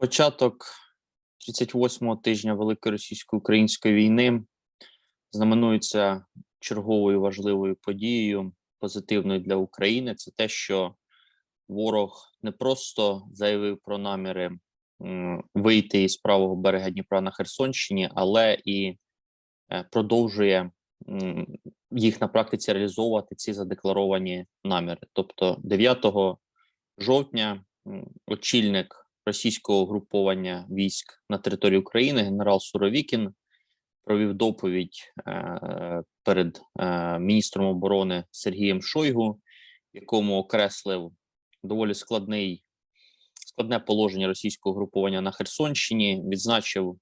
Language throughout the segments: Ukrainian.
Початок 38-го тижня Великої російсько-української війни знаменується черговою важливою подією, позитивною для України. Це те, що ворог не просто заявив про наміри вийти із правого берега Дніпра на Херсонщині, але і е, продовжує їх на практиці реалізовувати ці задекларовані наміри. Тобто 9 жовтня очільник російського угруповання військ на території України генерал Суровікін провів доповідь е, перед е, міністром оборони Сергієм Шойгу, якому окреслив доволі складний складне положення російського угруповання на Херсонщині. Відзначив,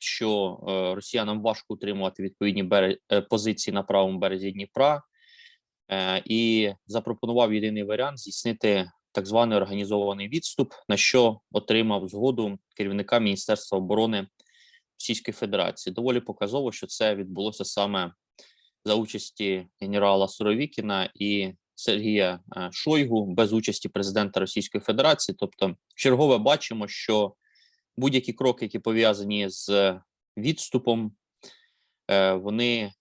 що е, росіянам важко утримувати відповідні позиції на правому березі Дніпра, і запропонував єдиний варіант здійснити так званий організований відступ, на що отримав згоду керівника Міністерства оборони Російської Федерації. Доволі показово, що це відбулося саме за участі генерала Суровікіна і Сергія е, Шойгу без участі президента Російської Федерації. Тобто, чергове бачимо, що будь-які кроки, які пов'язані з відступом, вони е,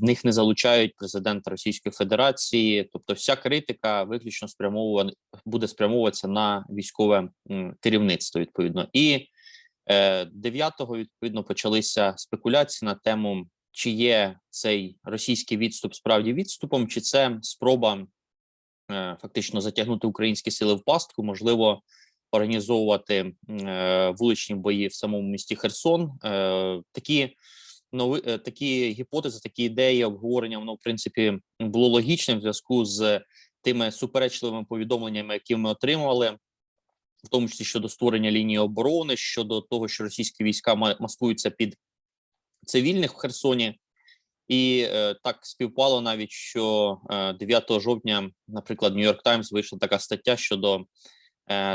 в них не залучають президента Російської Федерації. Тобто, вся критика виключно спрямована буде спрямовуватися на військове керівництво. Відповідно, і е, 9-го, відповідно почалися спекуляції на тему, чи є цей російський відступ справді відступом, чи це спроба е, фактично затягнути українські сили в пастку, можливо. Організовувати е, вуличні бої в самому місті Херсон. Е, такі нови е, такі гіпотези, такі ідеї обговорення, воно в принципі було логічним в зв'язку з тими суперечливими повідомленнями, які ми отримували, в тому числі щодо створення лінії оборони, щодо того, що російські війська ма- маскуються під цивільних в Херсоні. І е, так співпало навіть, що е, 9 жовтня, наприклад, Нью-Йорк Таймс вийшла така стаття щодо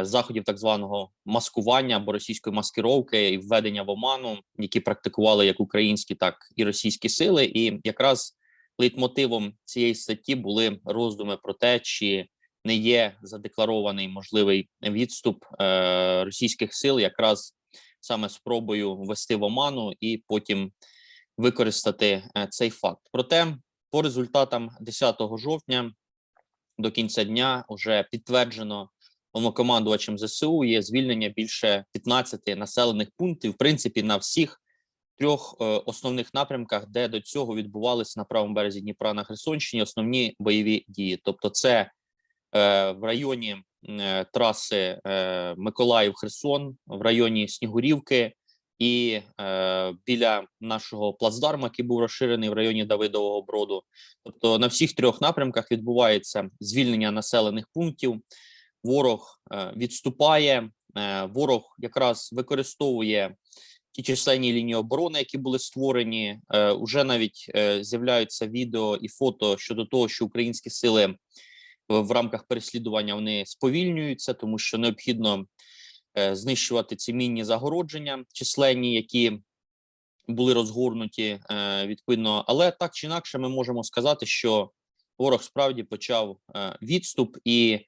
заходів так званого маскування або російської маскировки і введення в оману, які практикували як українські, так і російські сили. І якраз лейтмотивом цієї статті були роздуми про те, чи не є задекларований можливий відступ е, російських сил, якраз саме спробою ввести в оману і потім використати е, цей факт. Проте, по результатам 10 жовтня до кінця дня вже підтверджено головнокомандувачем ЗСУ є звільнення більше 15 населених пунктів, в принципі, на всіх трьох е, основних напрямках, де до цього відбувалися на правому березі Дніпра на Херсонщині основні бойові дії. Тобто, це е, в районі е, траси е, Миколаїв-Херсон, в районі Снігурівки і е, біля нашого плацдарму, який був розширений в районі Давидового Броду. Тобто на всіх трьох напрямках відбувається звільнення населених пунктів. Ворог е, відступає, е, ворог якраз використовує ті численні лінії оборони, які були створені. Е, уже навіть з'являються відео і фото щодо того, що українські сили в, рамках переслідування вони сповільнюються, тому що необхідно знищувати ці мінні загородження, численні, які були розгорнуті відповідно. Але так чи інакше, ми можемо сказати, що ворог справді почав відступ, і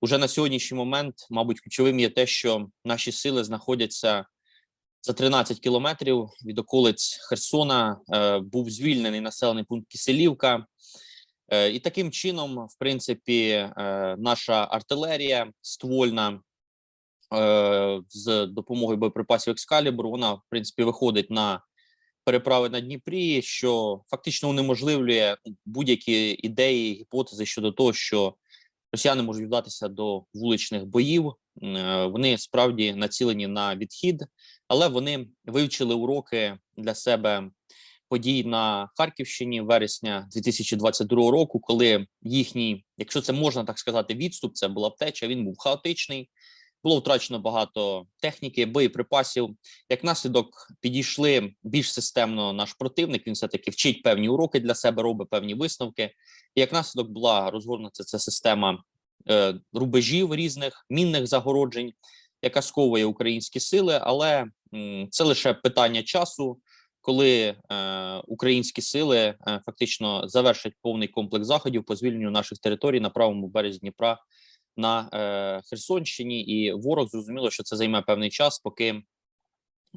уже на сьогоднішній момент, мабуть, ключовим є те, що наші сили знаходяться за 13 кілометрів від околиць Херсона. Е, був звільнений населений пункт Киселівка. Е, І таким чином, в принципі, е, наша артилерія ствольна з допомогою боєприпасів Екскалібур, вона в принципі виходить на переправи на Дніпрі, що фактично унеможливлює будь-які ідеї, гіпотези щодо того, що росіяни можуть вдатися до вуличних боїв. Е, Вони справді націлені на відхід, але вони вивчили уроки для себе подій на Харківщині вересня 2022 року, коли їхній, якщо це можна так сказати, відступ, це була втеча. Він був хаотичний. Було втрачено багато техніки, боєприпасів. Як наслідок підійшли більш системно наш противник. Він все таки вчить певні уроки для себе, робить певні висновки. І як наслідок була розгорнута ця система е, рубежів різних мінних загороджень, яка сковує українські сили. Але м, це лише питання часу, коли е, українські сили е, фактично завершать повний комплекс заходів по звільненню наших територій на правому березі Дніпра на е, Херсонщині, і ворог зрозуміло, що це займе певний час, поки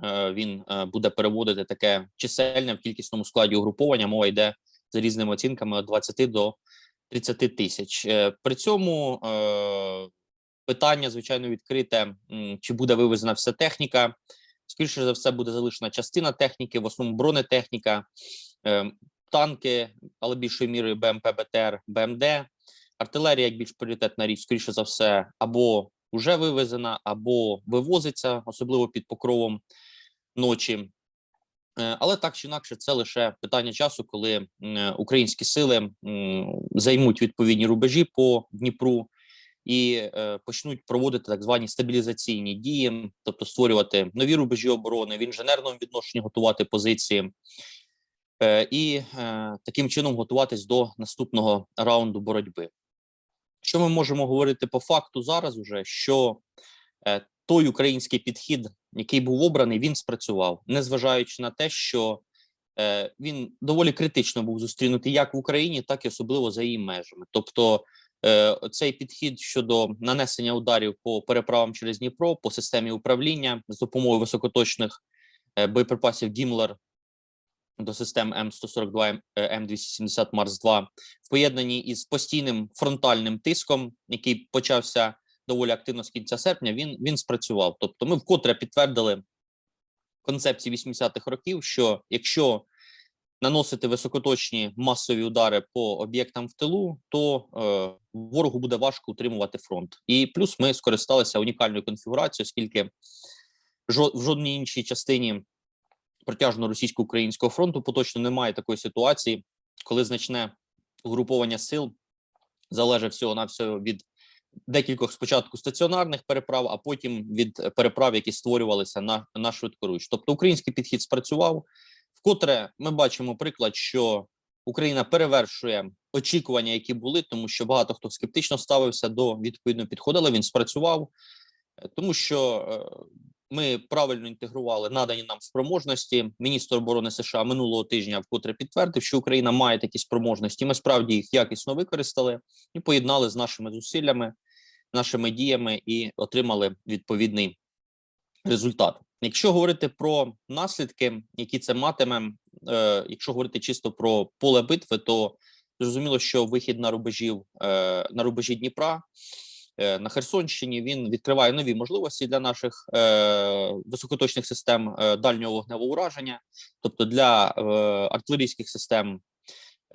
е, він е, буде переводити таке чисельне в кількісному складі угруповання. Мова йде за різними оцінками від 20 до 30 тисяч. Е, При цьому е, питання, звичайно, відкрите: чи буде вивезена вся техніка. Скоріше за все, буде залишена частина техніки, в основному бронетехніка, е, танки, але більшою мірою БМП, БТР, БМД. Артилерія як більш пріоритетна річ, скоріше за все, або вже вивезена, або вивозиться, особливо під покровом ночі. Е, Але так чи інакше, це лише питання часу, коли українські сили займуть відповідні рубежі по Дніпру і е, почнуть проводити так звані стабілізаційні дії, тобто створювати нові рубежі оборони, в інженерному відношенні готувати позиції, е, і таким чином готуватись до наступного раунду боротьби. Що ми можемо говорити по факту зараз? Уже що е, той український підхід, який був обраний, він спрацював, незважаючи на те, що е, він доволі критично був зустрінутий як в Україні, так і особливо за її межами. Тобто, е, цей підхід щодо нанесення ударів по переправам через Дніпро, по системі управління з допомогою високоточних е, боєприпасів Дімлер до систем М142, е, М270 Марс 2 в поєднанні із постійним фронтальним тиском, який почався доволі активно з кінця серпня, він він спрацював. Тобто, ми вкотре підтвердили концепції 80-х років, що якщо наносити високоточні масові удари по об'єктам в тилу, то е, ворогу буде важко утримувати фронт. І плюс ми скористалися унікальною конфігурацією, оскільки в жодній іншій частині протяжного російсько-українського фронту поточно немає такої ситуації, коли значне угруповання сил залежить всього на всього від декількох спочатку стаціонарних переправ, а потім від переправ, які створювалися на, на швидкоруч. Тобто український підхід спрацював. Вкотре ми бачимо приклад, що Україна перевершує очікування, які були, тому що багато хто скептично ставився до відповідного підходу, але він спрацював, е, тому що е, ми правильно інтегрували надані нам спроможності. Міністр оборони США минулого тижня вкотре підтвердив, що Україна має такі спроможності. Ми справді їх якісно використали і поєднали з нашими зусиллями, нашими діями і отримали відповідний результат. Якщо говорити про наслідки, які це матиме, е, якщо говорити чисто про поле битви, то зрозуміло, що вихід на рубежів е, на рубежі Дніпра на Херсонщині він відкриває нові можливості для наших е, високоточних систем е, дальнього вогневого ураження, тобто для е, артилерійських систем.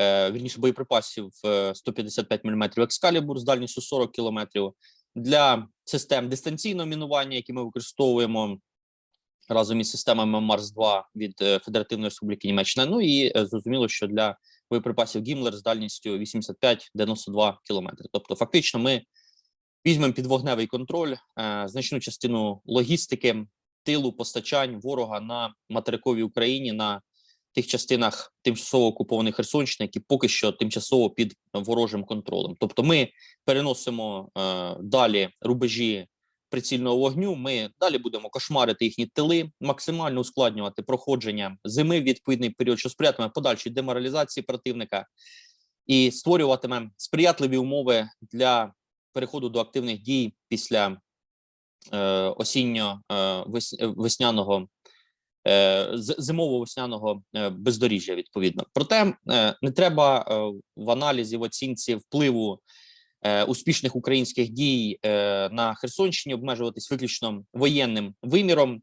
е, Вірніше боєприпасів е, 155 мм екскалібур з дальністю 40 км, для систем дистанційного мінування, які ми використовуємо разом із системами Марс 2 від е, Федеративної Республіки Німеччина. Ну і е, зрозуміло, що для боєприпасів Гімлер з дальністю 85-92 кілометри. Тобто, фактично, ми візьмемо під вогневий контроль е, значну частину логістики, тилу постачань ворога на материковій Україні на тих частинах тимчасово окупованих Херсонщини, які поки що тимчасово під ворожим контролем. Тобто, ми переносимо е, далі рубежі прицільного вогню. Ми далі будемо кошмарити їхні тили, максимально ускладнювати проходження зими в відповідний період, що сприятиме подальшій деморалізації противника і створюватиме сприятливі умови для переходу до активних дій після е, осінньо е, вес, весняного. е, з- Зимово-весняного е, бездоріжжя відповідно, проте не треба в аналізі в оцінці впливу успішних українських дій на Херсонщині обмежуватись виключно воєнним виміром,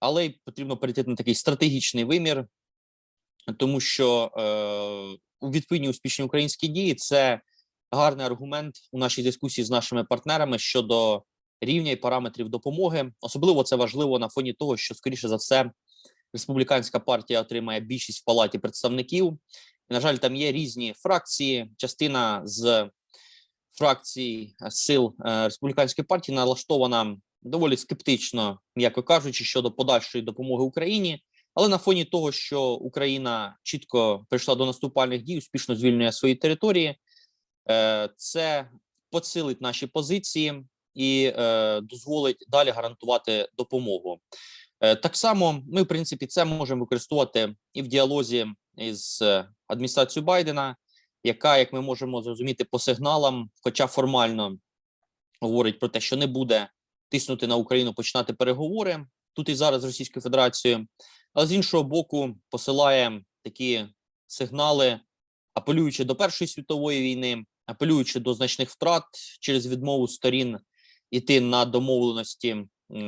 але й потрібно перейти на такий стратегічний вимір, тому що відповідні успішні українські дії це гарний аргумент у нашій дискусії з нашими партнерами щодо рівня і параметрів допомоги. Особливо це важливо на фоні того, що скоріше за все республіканська партія отримає більшість в палаті представників. І, на жаль, там є різні фракції. Частина з фракцій е, сил е, республіканської партії налаштована доволі скептично, м'яко кажучи, щодо подальшої допомоги Україні. Але на фоні того, що Україна чітко прийшла до наступальних дій, успішно звільнює свої території, це посилить наші позиції і е, дозволить далі гарантувати допомогу. Е, Так само ми, в принципі, це можемо використовувати і в діалозі із е, адміністрацією Байдена, яка, як ми можемо зрозуміти, по сигналам, хоча формально говорить про те, що не буде тиснути на Україну, починати переговори тут і зараз з Російською Федерацією, але з іншого боку, посилає такі сигнали, апелюючи до Першої світової війни, апелюючи до значних втрат через відмову сторін іти на домовленості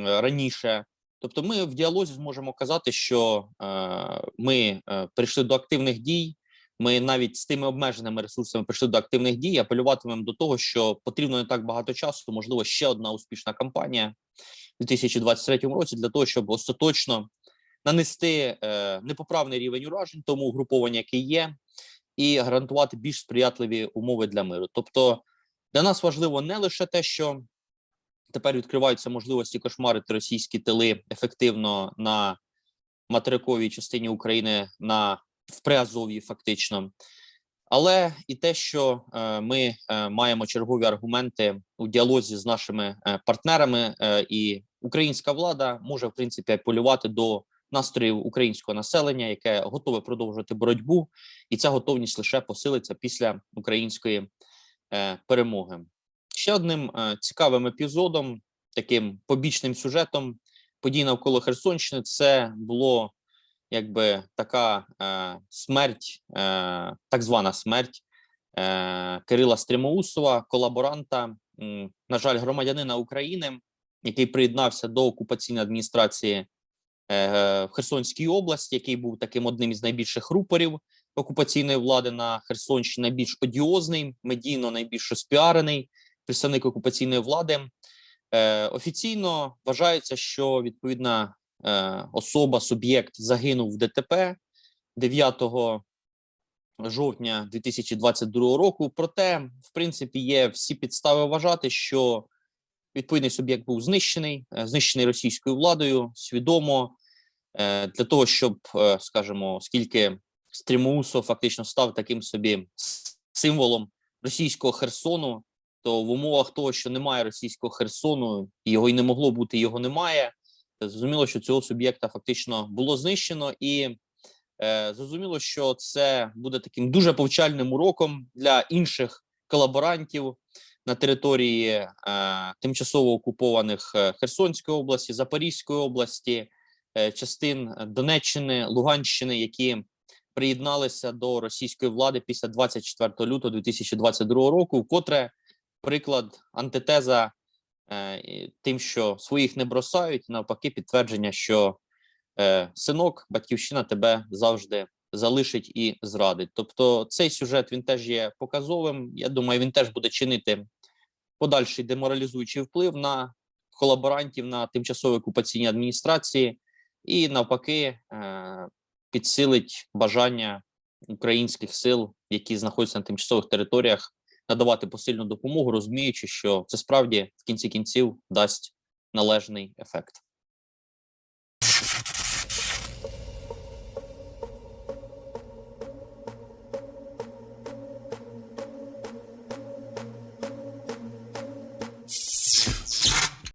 раніше. Тобто, ми в діалозі зможемо казати, що е, ми е, перейшли до активних дій. Ми навіть з тими обмеженими ресурсами прийшли до активних дій. Апелюватимемо до того, що потрібно не так багато часу. Можливо, ще одна успішна кампанія у 2023 році для того, щоб остаточно нанести е, непоправний рівень уражень тому угрупованню, яке є, і гарантувати більш сприятливі умови для миру. Тобто для нас важливо не лише те, що тепер відкриваються можливості кошмарити російські тили ефективно на материковій частині України на в Приазов'ї, фактично. Але і те, що е, ми е, маємо чергові аргументи у діалозі з нашими е, партнерами, і українська влада може в принципі апелювати до настроїв українського населення, яке готове продовжувати боротьбу, і ця готовність лише посилиться після української е, перемоги. Ще одним е, цікавим епізодом, таким побічним сюжетом подій навколо Херсонщини, це було якби така е, смерть, е, так звана смерть е, Кирила Стримоусова, колаборанта, м, на жаль, громадянина України, який приєднався до окупаційної адміністрації е, в Херсонській області, який був таким одним із найбільших рупорів окупаційної влади на Херсонщині, найбільш одіозний, медійно найбільш розпіарений представник окупаційної влади. Е, офіційно вважається, що відповідна е, особа, суб'єкт загинув в ДТП 9 жовтня 2022 року. Проте, в принципі, є всі підстави вважати, що відповідний суб'єкт був знищений, е, знищений російською владою свідомо е, для того, щоб, е, скажімо, оскільки Стрімоусов фактично став таким собі символом російського Херсону, то в умовах того, що немає російського Херсону, його й не могло бути, його немає. Зрозуміло, що цього суб'єкта фактично було знищено, і е, зрозуміло, що це буде таким дуже повчальним уроком для інших колаборантів на території е, тимчасово окупованих е, Херсонської області, Запорізької області, е, частин Донеччини, Луганщини, які приєдналися до російської влади після 24 лютого 2022 року, вкотре приклад антитеза е, тим, що своїх не бросають, навпаки, підтвердження, що е, синок, батьківщина тебе завжди залишить і зрадить. Тобто, цей сюжет він теж є показовим. Я думаю, він теж буде чинити подальший деморалізуючий вплив на колаборантів на тимчасові окупаційні адміністрації, і навпаки, е, підсилить бажання українських сил, які знаходяться на тимчасових територіях, надавати посильну допомогу, розуміючи, що це справді в кінці кінців дасть належний ефект.